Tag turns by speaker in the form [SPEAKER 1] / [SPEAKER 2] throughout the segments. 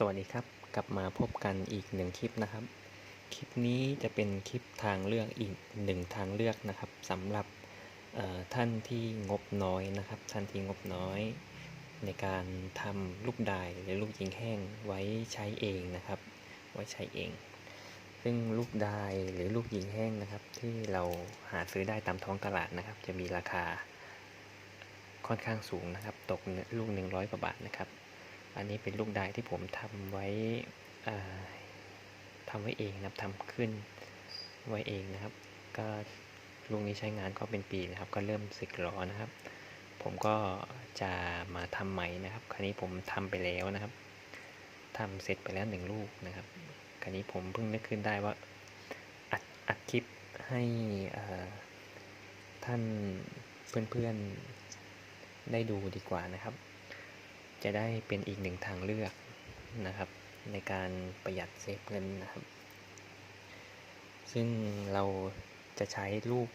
[SPEAKER 1] สวัสดีครับ กลับมาพบกันอีกหนึ่งคลิปนะครับ คลิปนี้จะเป็นคลิปทางเลือกอีกหนึ่งทางเลือกนะครับสำหรับท่านที่งบน้อยนะครับ ท่านที่งบน้อย ในการทำลูกดายหรือลูกยิงแห้งไว้ใช้เองนะครับ ไว้ใช้เอง ซึ่งลูกดายหรือลูกยิงแห้งนะครับ ที่เราหาซื้อได้ตามท้องตลาดนะครับ จะมีราคาค่อนข้างสูงนะครับ ตกลูก100กว่าบาทนะครับ อันนี้เป็นลูกดายที่ผมทำไว้อ่าทำไว้เองนะครับทำขึ้นไว้เองนะครับ ก็ลูกนี้ใช้งานก็เป็นปีนะครับ ก็เริ่มสึกหรอนะครับ ผมก็จะมาทำใหม่นะครับ คราวนี้ผมทำไปแล้วนะครับทำเสร็จไปแล้วหนึ่งลูกนะครับ คราวนี้ผมเพิ่งนึกขึ้นได้ว่าอัดอัดคลิปให้อ่าท่านเพื่อนๆได้ดูดีกว่านะครับ จะได้เป็นอีกหนึ่งทางเลือกนะครับ ในการประหยัดเซฟเงินนะครับ ซึ่งเราจะใช้ลูก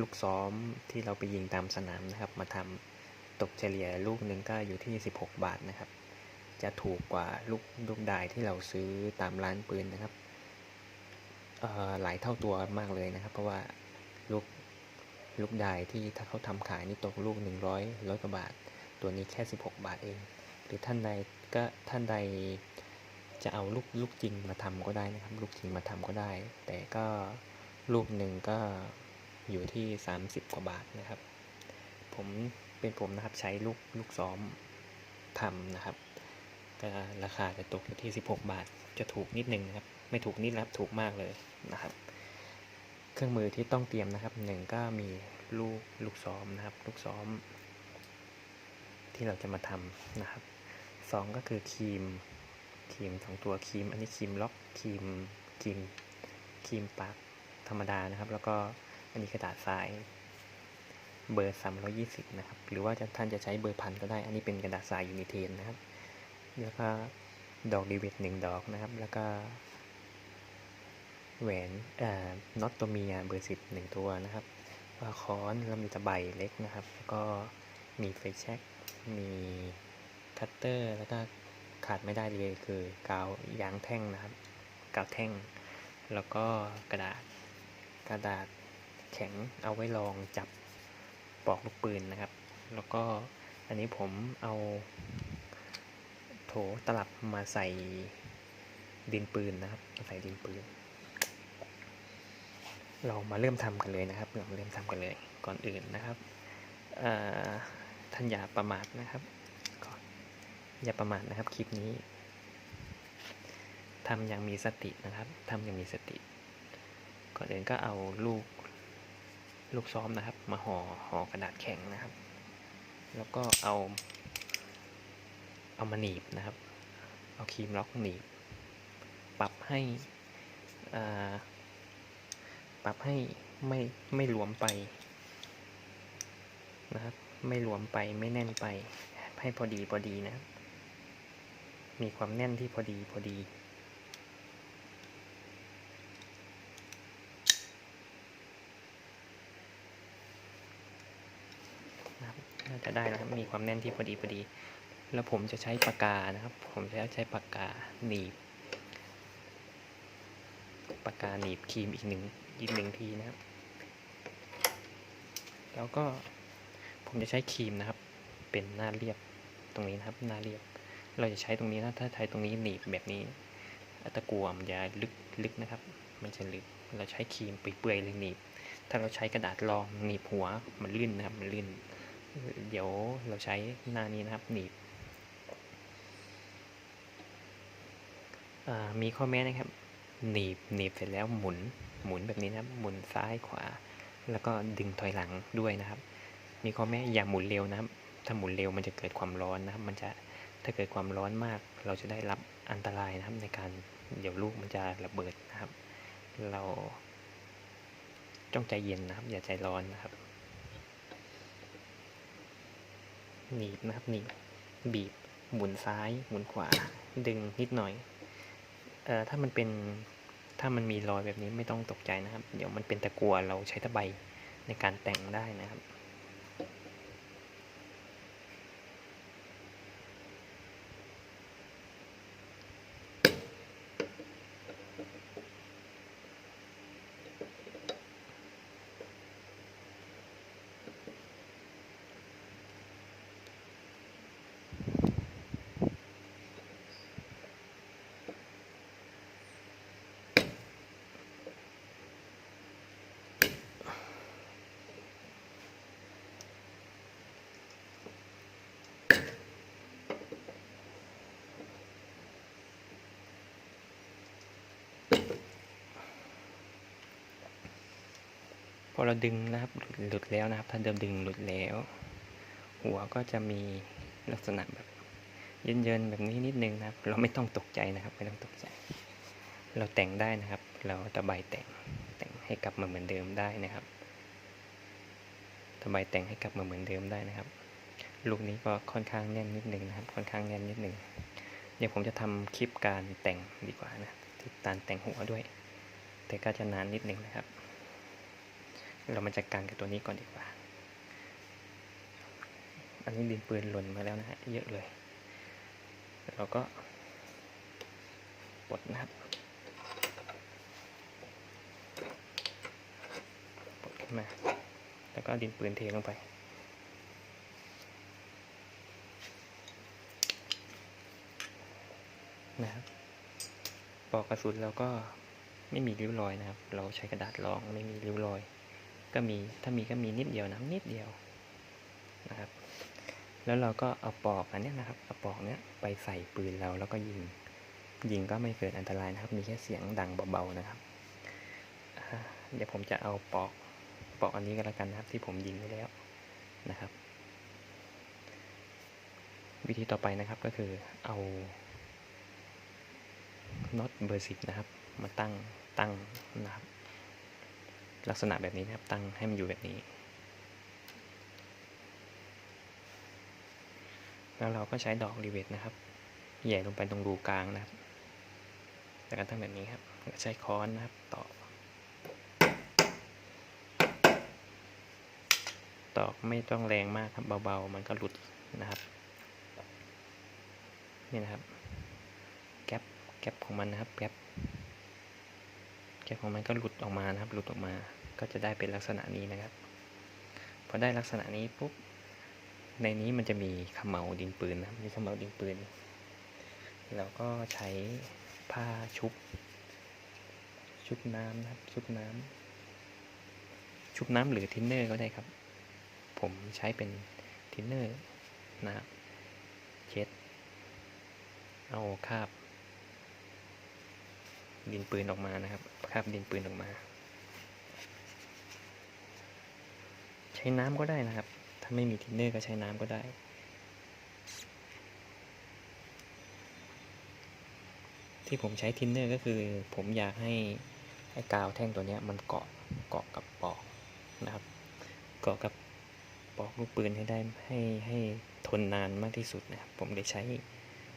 [SPEAKER 1] ลูกซ้อมที่เราไปยิงตามสนามนะครับ มาทำตกเฉลี่ยลูกหนึ่งก็อยู่ที่ 16 บาทนะครับ จะถูกกว่าลูกลูกดายที่เราซื้อตามร้านปืนนะครับหลายเท่าตัวมากเลยนะครับ เพราะว่าลูกลูกดายที่ถ้าเขาทำขายนี่ตกลูก 100ร้อยกว่าบาท ตัวนี้แค่ 16 บาทเอง หรือท่านใดก็ท่านใดจะเอาลูกลูกจริงมาทำก็ได้นะครับ ลูกจริงมาทำก็ได้ แต่ก็ลูกหนึ่งก็อยู่ที่ 30 กว่าบาทนะครับ ผมเป็นผมนะครับใช้ลูกลูกซ้อมทำนะครับก็ราคาจะตกอยู่ที่ 16 บาท จะถูกนิดนึงนะครับ ไม่ถูกนิดนะครับถูกมากเลยนะครับ เครื่องมือที่ต้องเตรียมนะครับหนึ่งก็มีลูกลูกซ้อมนะครับ ลูกซ้อม ที่เราจะมาทำนะครับสองก็คือครีมครีมสองตัวครีม อันนี้ครีมล็อกครีมครีมครีมปากธรรมดานะครับ แล้วก็อันนี้กระดาษทรายเบอร์ 320 นะครับ หรือว่าท่านจะใช้เบอร์พันก็ได้ อันนี้เป็นกระดาษทรายยูนิเทนนะครับ แล้วก็ดอกดีเวทหนึ่งดอกนะครับ แล้วก็แหวนอ่อน็อตตัวเมียเบอร์สิบหนึ่งตัวนะครับค้อนแล้วมีตะไบเล็กนะครับ แล้วก็มีไฟแช็ก มีคัตเตอร์แล้วก็ขาดไม่ได้เลยคือกาวยางแท่งนะครับ กาวแท่ง แล้วก็กระดาษกระดาษแข็งเอาไว้รองจับปลอกลูกปืนนะครับ แล้วก็อันนี้ผมเอาโถตลับมาใส่ดินปืนนะครับมาใส่ดินปืน เรามาเริ่มทำกันเลยนะครับ เรามาเริ่มทำกันเลยก่อนอื่นนะครับอ่อ ท่านอย่าประมาทนะครับก่อย่าประมาทนะครับคลิปนี้ทำอย่างมีสตินะครับทำอย่างมีสติ ก่อนอื่นก็เอาลูกลูกซ้อมนะครับ มาห่อห่อกระดาษแข็งนะครับ แล้วก็เอาเอามาหนีบนะครับ เอาครีมล็อกหนีบ ปรับให้ปรับให้ไม่ไม่หลวมไปนะครับ ไม่รวมไปไม่แน่นไป ให้พอดีพอดีนะ มีความแน่นที่พอดีพอดีนะครับน่าจะได้นะครับ มีความแน่นที่พอดีพอดี แล้วผมจะใช้ปากกานะครับ ผมจะใช้ปากกาหนีบ ปากกาหนีบครีมอีกหนึ่งอีกหนึ่งทีนะครับ แล้วก็ ผมจะใช้ครีมนะครับ เป็นหน้าเรียบตรงนี้นะครับ หน้าเรียบ เราจะใช้ตรงนี้นะถ้าใช้ตรงนี้หนีบแบบนี้ตะกัวมันจะลึกลึกนะครับ มันจะลึก เราใช้ครีมเปื่อยๆเลยหนีบ ถ้าเราใช้กระดาษรองหนีบหัวมันลื่นนะครับ มันลื่น เดี๋ยวเราใช้หน้านี้นะครับ หนีบมีข้อแม้นะครับ หนีบหนีบเสร็จแล้วหมุนหมุนแบบนี้นะครับ หมุนซ้ายขวา แล้วก็ดึงถอยหลังด้วยนะครับ มีข้อแม้อย่าหมุนเร็วนะครับ ถ้าหมุนเร็วมันจะเกิดความร้อนนะครับ มันจะถ้าเกิดความร้อนมาก เราจะได้รับอันตรายนะครับ ในการเดี๋ยวลูกมันจะระเบิดนะครับ เราต้องใจเย็นนะครับ อย่าใจร้อนนะครับ หนีบนะครับหนีบบีบหมุนซ้ายหมุนขวา ดึงนิดหน่อยเอ่อถ้ามันเป็นถ้ามันมีรอยแบบนี้ไม่ต้องตกใจนะครับ เดี๋ยวมันเป็นตะกัวเราใช้ตะไบในการแต่งได้นะครับ อเราดึงนะครับหลุดแล้วนะครับ ถ้าเดิมดึงหลุดแล้ว หัวก็จะมีลักษณะแบบเยินๆแบบนี้นิดนึงนะครับ เราไม่ต้องตกใจนะครับ ไม่ต้องตกใจ เราแต่งได้นะครับ เราตะไบแต่งแต่งให้กลับมาเหมือนเดิมได้นะครับตะไบแต่งให้กลับมาเหมือนเดิมได้นะครับ ลูกนี้ก็ค่อนข้างแน่นนิดนึงนะครับ ค่อนข้างแน่นนิดนึงเดี๋ยวผมจะทำคลิปการแต่งดีกว่านะที่การแต่งหัวด้วย แต่ก็จะนานนิดนึงนะครับ เรามาจัดการกับตัวนี้ก่อนดีกว่า อันนี้ดินปืนหล่นมาแล้วนะฮะเยอะเลย เราก็ปลดนะครับปลดขึ้นมา แล้วก็ดินปืนเทลงไปนะครับปอกกระสุนเราก็ไม่มีริ้วรอยนะครับ เราใช้กระดาษรองไม่มีริ้วรอย ก็มีถ้ามีก็มีนิดเดียวนะนิดเดียวนะครับ แล้วเราก็เอาปอกอันนี้นะครับเอาปอกเนี้ยไปใส่ปืนเราแล้วก็ยิง ยิงก็ไม่เกิดอันตรายนะครับ มีแค่เสียงดังเบาๆนะครับเดี๋ยวผมจะเอาปอกปอกอันนี้ก็แล้วกันนะครับ ที่ผมยิงไว้แล้วนะครับ วิธีต่อไปนะครับก็คือเอาน็อตเบอร์สิบนะครับ มาตั้งตั้งนะครับ ลักษณะแบบนี้นะครับ ตั้งให้มันอยู่แบบนี้ แล้วเราก็ใช้ดอกรีเวทนะครับแย่ลงไปตรงรูกลางนะครับแล้วก็ตั้งแบบนี้ครับแล้วใช้ค้อนนะครับตอกตอกไม่ต้องแรงมากครับเบาๆ มันก็หลุดนะครับนี่นะครับ แก๊ปแก๊ปของมันนะครับแก๊ป กของมันก็หลุดออกมานะครับ หลุดออกมา ก็จะได้เป็นลักษณะนี้นะครับ พอได้ลักษณะนี้ปุ๊บ ในนี้มันจะมีขมเหลาดินปืนนะมีขมเหลาดินปืน แล้วก็ใช้ผ้าชุบ ชุบน้ำนะครับ ชุบน้ำชุบน้ำหรือทินเนอร์ก็ได้ครับ ผมใช้เป็นทินเนอร์นะครับเช็ด เอาคราบ ดินปืนออกมานะครับคาบดินปืนออกมา ใช้น้ำก็ได้นะครับ ถ้าไม่มีทินเนอร์ก็ใช้น้ำก็ได้ที่ผมใช้ทินเนอร์ก็คือผมอยากให้ไอ้กาวแท่งตัวนี้มันเกาะเกาะกับปอกนะครับ เกาะกับปอกลูกปืนให้ได้ให้ให้ทนนานมากที่สุดนะครับ ผมเลยใช้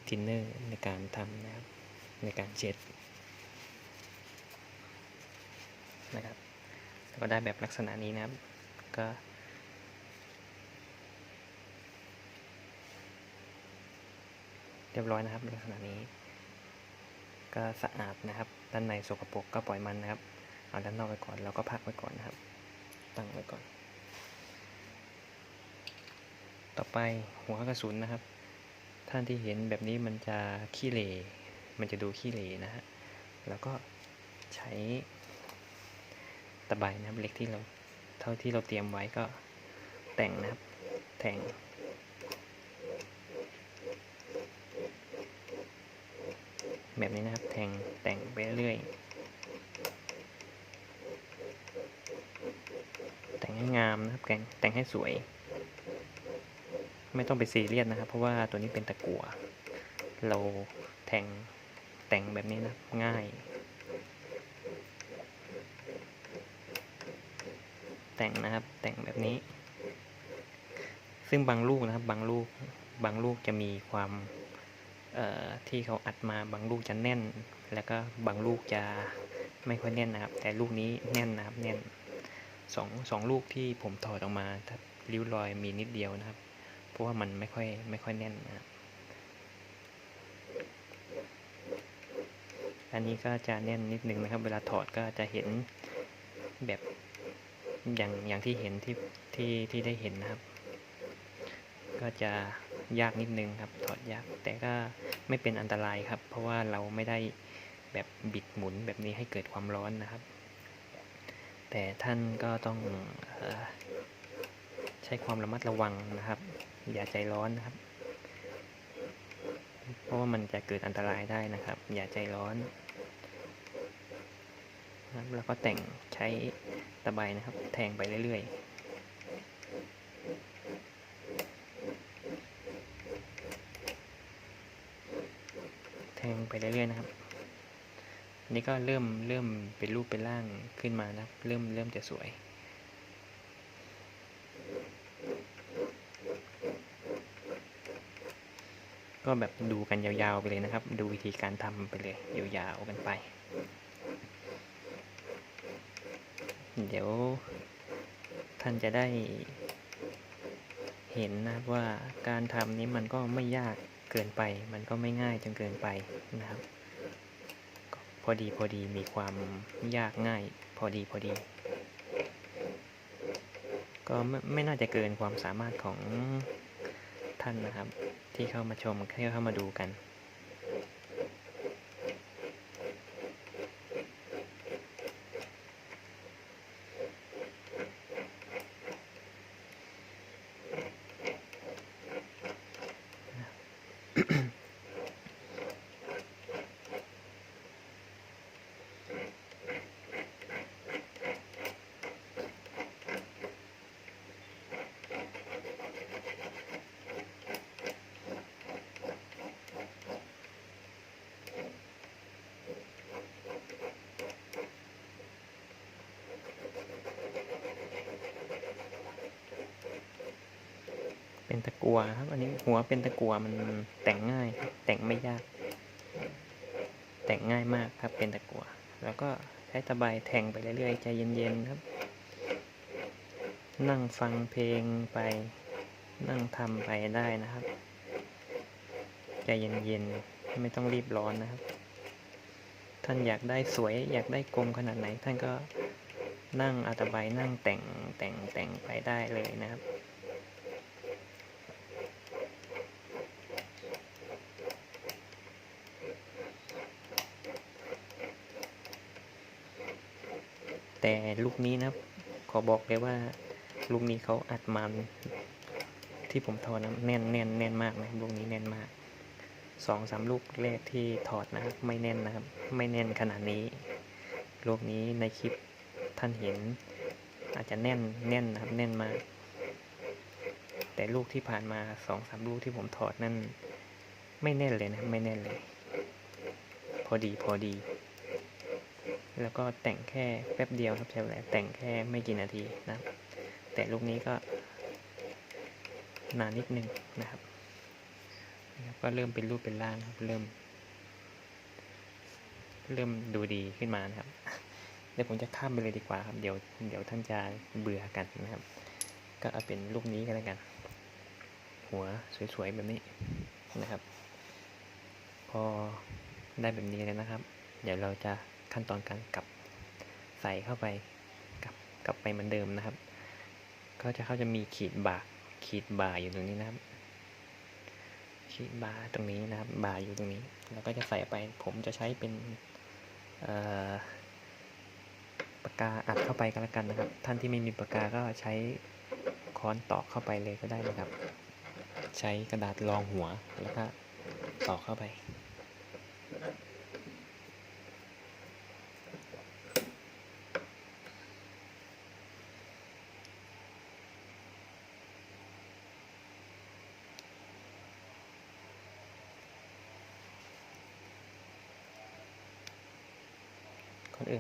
[SPEAKER 1] ทินเนอร์ในการทำนะครับในการเช็ด นะครับแล้วก็ได้แบบลักษณะนี้นะครับ ก็เรียบร้อยนะครับลักษณะนี้ ก็สะอาดนะครับ ด้านในสกปรกก็ปล่อยมันนะครับ เอาด้านนอกไว้ก่อนแล้วก็พักไว้ก่อนนะครับ ตั้งไว้ก่อน ต่อไปหัวกระสุนนะครับ ท่านที่เห็นแบบนี้มันจะขี้เหร่มันจะดูขี้เหร่นะฮะแล้วก็ใช้ ตะไบนะครับเหล็กที่เราเท่าที่เราเตรียมไว้ก็แต่งนะครับ แต่งแบบนี้นะครับ แทงแต่งไปเรื่อยแต่งให้งามนะครับแต่งแต่งให้สวย ไม่ต้องไปซีเรียสนะครับ เพราะว่าตัวนี้เป็นตะกั่วเราแทงแต่งแบบนี้นะง่าย แต่งนะครับ แต่งแบบนี้ ซึ่งบางลูกนะครับ บางลูก บางลูกจะมีความที่เขาอัดมาบางลูกจะแน่น แล้วก็บางลูกจะไม่ค่อยแน่นนะครับ แต่ลูกนี้แน่นนะครับ แน่นสองสองลูกที่ผมถอดออกมาถ้าริ้วรอยมีนิดเดียวนะครับ เพราะว่ามันไม่ค่อยไม่ค่อยแน่นนะครับ อันนี้ก็จะแน่นนิดนึงนะครับ เวลาถอดก็จะเห็นแบบ อย่างอย่างที่เห็นที่ที่ที่ได้เห็นนะครับ ก็จะยากนิดนึงครับ ถอดยาก แต่ก็ไม่เป็นอันตรายครับ เพราะว่าเราไม่ได้แบบบิดหมุนแบบนี้ให้เกิดความร้อนนะครับ แต่ท่านก็ต้องอใช้ความระมัดระวังนะครับ อย่าใจร้อนนะครับ เพราะว่ามันจะเกิดอันตรายได้นะครับ อย่าใจร้อน นะครับแล้วก็แต่งใช้ตะไบนะครับ แทงไปเรื่อยๆแทงไปเรื่อยๆนะครับนนี้ก็เริ่มเริ่มเป็นรูปเป็นร่างขึ้นมานะครับเริ่มเริ่มจะสวย ก็แบบดูกันยาวๆไปเลยนะครับ ดูวิธีการทำไปเลยยาวๆกันไป เดี๋ยวท่านจะได้เห็นนะครับว่าการทำนี้มันก็ไม่ยากเกินไป มันก็ไม่ง่ายจนเกินไปนะครับ พอดีพอดีมีความยากง่าย พอดีพอดี ก็ไม่ไม่น่าจะเกินความสามารถของท่านนะครับ ที่เข้ามาชมที่เข้ามาดูกัน เป็นตะกัวครับ อันนี้หัวเป็นตะกัวมันแต่งง่าย แต่งไม่ยาก แต่งง่ายมากครับเป็นตะกัว แล้วก็ใช้ตะไบแทงไปเรื่อยๆใจเย็นๆครับ นั่งฟังเพลงไป นั่งทำไปได้นะครับใจเย็นๆไม่ต้องรีบร้อนนะครับ ท่านอยากได้สวย อยากได้กลมขนาดไหน ท่านก็นั่งอาตะไบนั่งแต่งแต่งแต่งไปได้เลยนะครับ แต่ลูกนี้นะครับ ขอบอกเลยว่าลูกนี้เขาอัดมัน ที่ผมถอดนะแน่นแน่นแน่นมากนะลูกนี้แน่นมากสองสามลูกแรกที่ถอดนะครับไม่แน่นนะครับ ไม่แน่นขนาดนี้ ลูกนี้ในคลิปท่านเห็น อาจจะแน่นแน่นนะครับแน่นมาก แต่ลูกที่ผ่านมาสองสามลูกที่ผมถอดนั่น ไม่แน่นเลยนะไม่แน่นเลย พอดีพอดี แล้วก็แต่งแค่แป๊บเดียวครับใช้เวลาแต่งแค่ไม่กี่นาทีนะแต่ลูกนี้ก็นานนิดนึงนะครับนะครับก็เริ่มเป็นรูปเป็นร่างครับ เริ่ม เริ่มดูดีขึ้นมานะครับเดี๋ยวผมจะข้ามไปเลยดีกว่าครับเดี๋ยวเดี๋ยวท่านจะเบื่อกันนะครับ ก็เอาเป็นรูปนี้กันแล้วกัน หัวสวยๆแบบนี้นะครับ พอได้แบบนี้แล้วนะครับ เดี๋ยวเราจะ ขั้นตอนการกลับใส่เข้าไปกลับกลับไปเหมือนเดิมนะครับ ก็จะเขาจะมีขีดบ่าขีดบ่าอยู่ตรงนี้นะครับ ขีดบ่าตรงนี้นะครับบ่าอยู่ตรงนี้ แล้วก็จะใส่ไปผมจะใช้เป็นปากกาอัดเข้าไปก็แล้วกันนะครับ ท่านที่ไม่มีปากกาก็ใช้ค้อนตอกเข้าไปเลยก็ได้นะครับ ใช้กระดาษรองหัวแล้วก็ตอกเข้าไป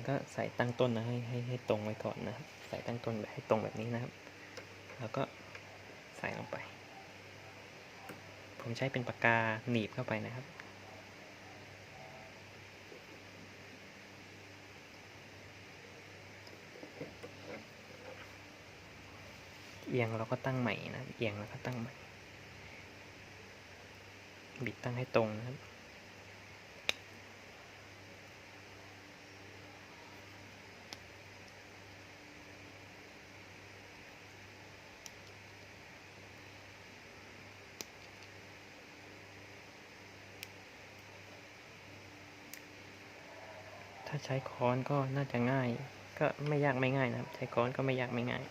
[SPEAKER 1] ก็ใส่ตั้งต้นนะให้ให้ให้ตรงไว้ก่อนนะครับ ใส่ตั้งต้นแบบให้ตรงแบบนี้นะครับ แล้วก็ใส่ลงไป ผมใช้เป็นปากกาหนีบเข้าไปนะครับเอียงเราก็ตั้งใหม่นะเอียงแล้วก็ตั้งใหม่ บิดตั้งให้ตรงนะครับ ถ้าใช้ค้อนก็น่าจะง่าย ก็ไม่ยากไม่ง่ายนะครับ ใช้ค้อนก็ไม่ยากไม่ง่าย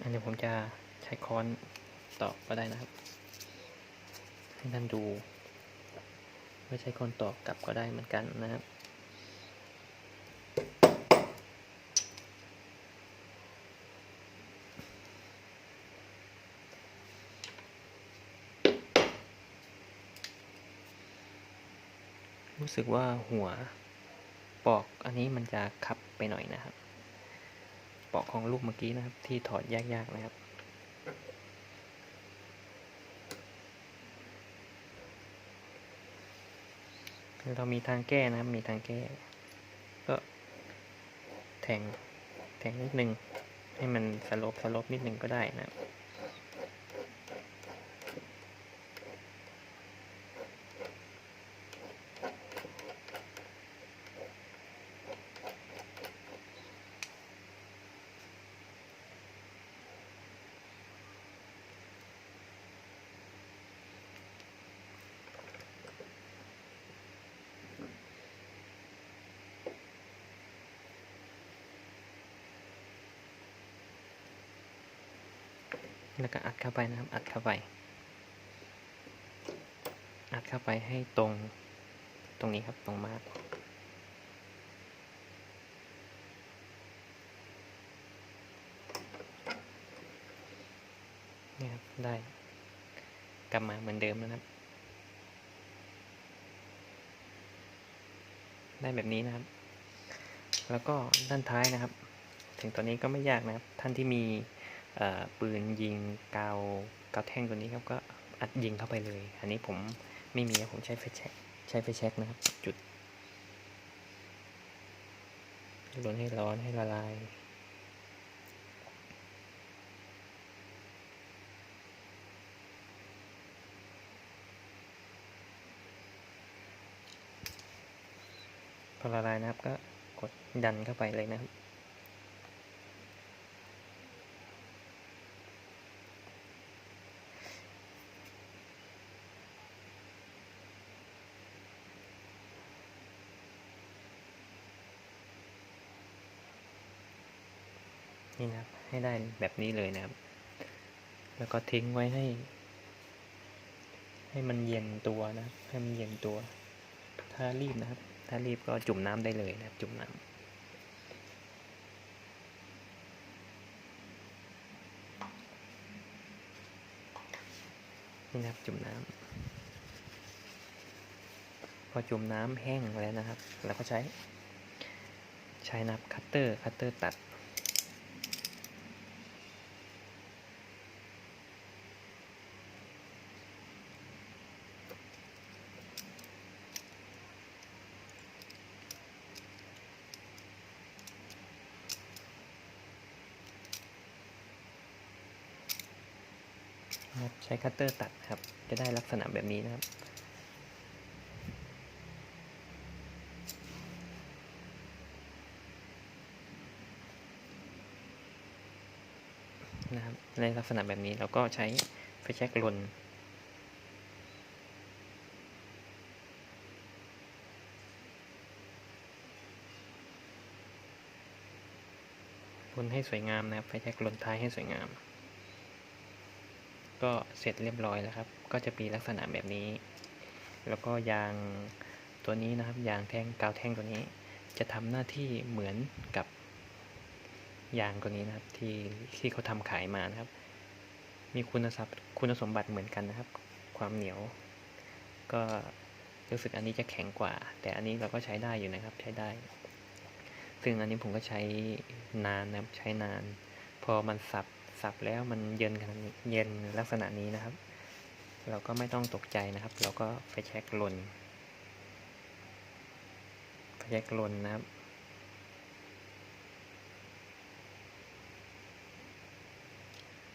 [SPEAKER 1] อันเดี๋ยวผมจะใช้ค้อนตอกก็ได้นะครับ ให้ท่านดู ไม่ใช้ค้อนตอกกลับก็ได้เหมือนกันนะครับ รู้สึกว่าหัวปอกอันนี้มันจะคับไปหน่อยนะครับ ปอกของลูกเมื่อกี้นะครับ ที่ถอดยากๆนะครับเรามีทางแก้นะครับ มีทางแก้ ก็แทงแทงนิดนึง ให้มันสลบสลบนิดนึงก็ได้นะครับ แล้วก็อัดเข้าไปนะครับ อัดเข้าไป อัดเข้าไปให้ตรง ตรงนี้ครับ ตรงมาร์กนี่ครับ ได้ กลับมาเหมือนเดิมนะครับ ได้แบบนี้นะครับ แล้วก็ด้านท้ายนะครับ ถึงตอนนี้ก็ไม่ยากนะครับ ท่านที่มี ปืนยิงกาวกาวแท่งตัวนี้ครับก็อัดยิงเข้าไปเลย อันนี้ผมไม่มีผมใช้ไฟแช็กใช้ไฟแช็กนะครับ จุดร้อนให้ร้อนให้ละลายพอละลายนะครับก็กดดันเข้าไปเลยนะครับ นี่นะครับ ให้ ได้แบบนี้เลยนะครับ แล้วก็ทิ้งไว้ให้ ให้มันเย็นตัวนะให้มันเย็นตัว ถ้ารีบนะครับ ถ้ารีบก็จุ่มน้ำได้เลยนะครับ จุ่มน้ำนี่นะครับจุ่มน้ำพอจุ่มน้ำแห้งแล้วนะครับ เราก็ใช้ ใช้นับคัตเตอร์คัตเตอร์ตัด นะครับใช้คัตเตอร์ตัดครับ จะได้ลักษณะแบบนี้นะครับนะครับในลักษณะแบบนี้เราก็ใช้ไฟแช็กลนลนให้สวยงามนะครับไฟแช็กลนท้ายให้สวยงาม ก็เสร็จเรียบร้อยแล้วครับ ก็จะมีลักษณะแบบนี้ แล้วก็ยางตัวนี้นะครับ ยางแท่งกาวแท่งตัวนี้ จะทำหน้าที่เหมือนกับยางตัวนี้นะครับ ที่ที่เขาทำขายมานะครับ มีคุณสมบัติคุณสมบัติเหมือนกันนะครับ ความเหนียว ก็รู้สึกอันนี้จะแข็งกว่า แต่อันนี้เราก็ใช้ได้อยู่นะครับ ใช้ได้ ซึ่งอันนี้ผมก็ใช้นานนะครับ ใช้นาน พอมันสับ สับแล้วมันเย็นขนาดนี้เย็นลักษณะนี้นะครับ เราก็ไม่ต้องตกใจนะครับ เราก็ไปเช็คลนไปเช็คลนนะครับ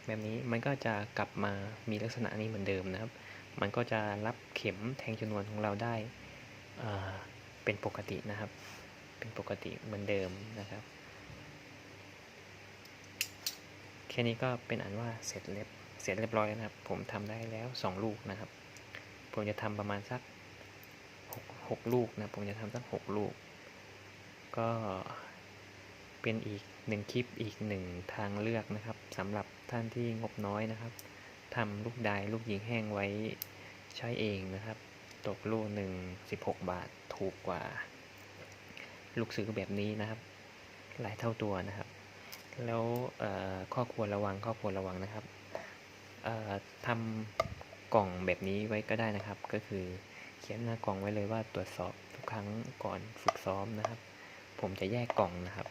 [SPEAKER 1] แบบนี้มันก็จะกลับมามีลักษณะนี้เหมือนเดิมนะครับ มันก็จะรับเข็มแทงชนวนของเราได้เป็นปกตินะครับ เป็นปกติเหมือนเดิมนะครับ แค่นี้ก็เป็นอันว่าเสร็จเรียบเสร็จเรียบร้อยแล้วนะครับ ผมทำได้แล้วสองลูกนะครับ ผมจะทำประมาณสักหกลูกนะผมจะทำสักหกลูก ก็เป็นอีกหนึ่งคลิปอีกหนึ่งทางเลือกนะครับสำหรับท่านที่งบน้อยนะครับทำลูกดายลูกยิงแห้งไว้ใช้เองนะครับ ตกลูกหนึ่งสิบหกบาทถูกกว่า ลูกซื้อแบบนี้นะครับ หลายเท่าตัวนะครับ แล้วข้อควรระวังข้อควรระวังนะครับทำกล่องแบบนี้ไว้ก็ได้นะครับ ก็คือเขียนหน้ากล่องไว้เลยว่าตรวจสอบทุกครั้งก่อนฝึกซ้อมนะครับ ผมจะแยกกล่องนะครับ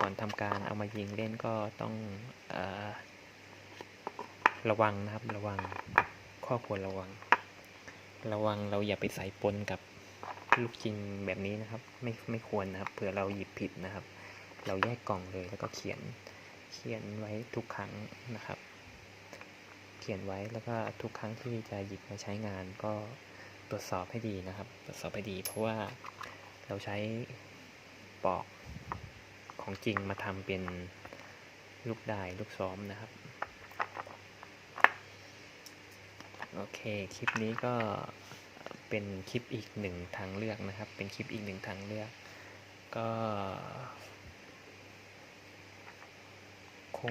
[SPEAKER 1] ก่อนทำการเอามายิงเล่นก็ต้องอระวังนะครับ ระวังข้อควรระวัง ระวังเราอย่าไปใส่ปนกับลูกจริงแบบนี้นะครับ ไม่ไม่ควรนะครับเผื่อเราหยิบผิดนะครับ เราแยกกล่องเลยแล้วก็เขียนเขียนไว้ทุกครั้งนะครับ เขียนไว้แล้วก็ทุกครั้งที่จะหยิบมาใช้งานก็ตรวจสอบให้ดีนะครับ ตรวจสอบให้ดีเพราะว่าเราใช้ปอกของจริงมาทำเป็นลูกดายลูกซ้อมนะครับ โอเค คลิปนี้ก็เป็นคลิปอีกหนึ่งทางเลือกนะครับ เป็นคลิปอีกหนึ่งทางเลือก ก็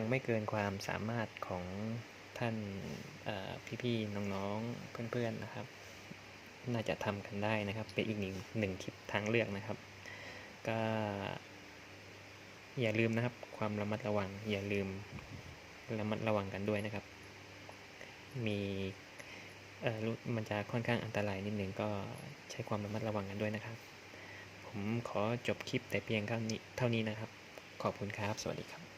[SPEAKER 1] งไม่เกินความสามารถของท่านพี่ๆน้องๆเพื่อนๆนะครับ น่าจะทำกันได้นะครับ เป็นอีกหนึ่งหนึ่งคลิปทางเลือกนะครับ ก็ อย่าลืมนะครับ ความระมัดระวัง อย่าลืมระมัดระวังกันด้วยนะครับ มีเออมันจะค่อนข้างอันตรายนิดหนึ่งก็ใช้ความระมัดระวังกันด้วยนะครับ ผมขอจบคลิปแต่เพียงเท่านี้เท่านี้นะครับ ขอบคุณครับ สวัสดีครับ